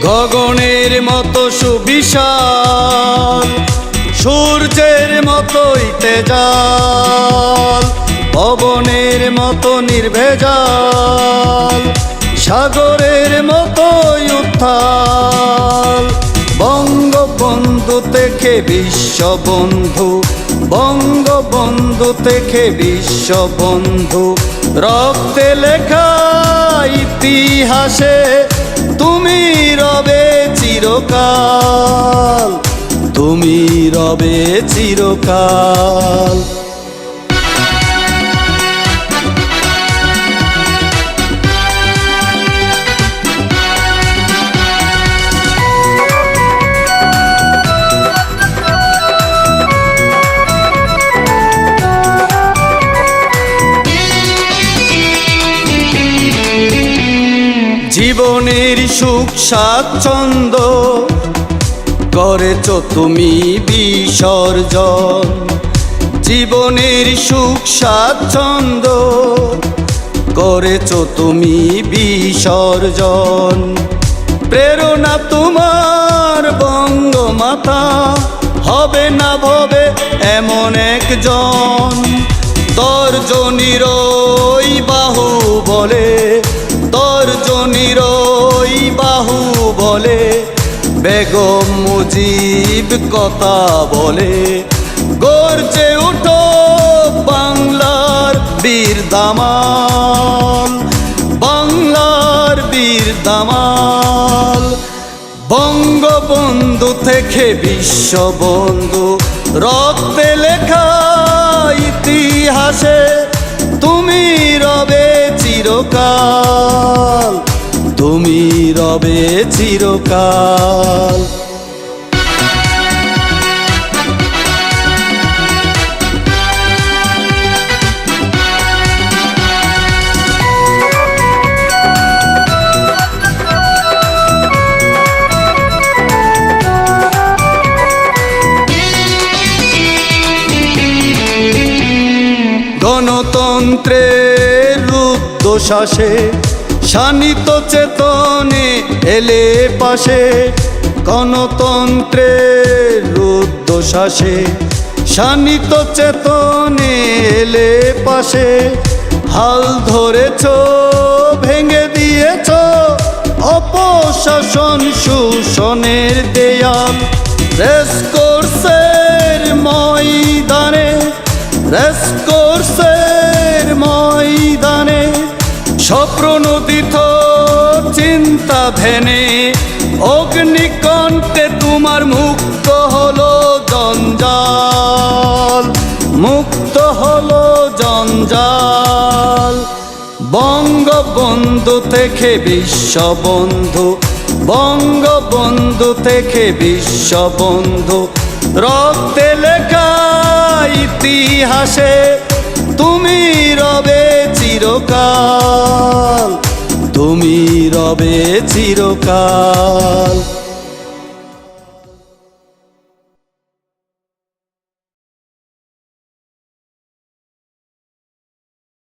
গগনের মতো সুবিশাল, সূর্যের মতোই তেজাল পবনের মতো নির্ভেজাল, সাগরের মতোই উত্থাল। বঙ্গবন্ধু থেকে বিশ্ববন্ধু, বঙ্গবন্ধু থেকে বিশ্ববন্ধু, রক্তে লেখা ইতিহাসে চিরকাল তুমি রবে চিরকাল। জীবনের সুখ স্বাচ্ছন্দ্য করেছ তুমি বিসর্জন। জীবনের সুখ স্বাচ্ছন্দ্য করেছ তুমি বিসর্জন। প্রেরণা তোমার বঙ্গমাতা, হবে না ভবে এমন একজন। তর্জনীর বাহু বলে ওই বাহু বলে, বেগম মুজিব কথা বলে। গর্জে উঠো বাংলার বীর দামাল, বাংলার বীর দামাল। বঙ্গবন্ধু থেকে বিশ্ববন্ধু, রক্তে লেখা ইতিহাসে তুমি রবে চিরকাল। তুমি রবে চিরকাল। গণতন্ত্রের রুদ্ধশ্বাসে শানিত চেতনে এলে পাশে গণতন্ত্রের রুদ্ধশ্বাসে শানিত চেতনে এলে পাশে, হাল ধরেছ, ভেঙে দিয়েছ, অপশাসন শোষণের দেয়াল। রেস কোর্সের ময়দানে রেসকোর্সের ময়দানে স্বপ্রণোদিত চিন্তা ধেনে অগ্নিকণ্ঠে তোমার মুক্ত হলো জঞ্জাল, মুক্ত হলো জঞ্জাল। বঙ্গবন্ধু থেকে বিশ্ববন্ধু, বঙ্গবন্ধু থেকে বিশ্ববন্ধু, রক্তে লেখা ইতিহাসে তুমি রবে চিরকাল। রবে চিরকাল।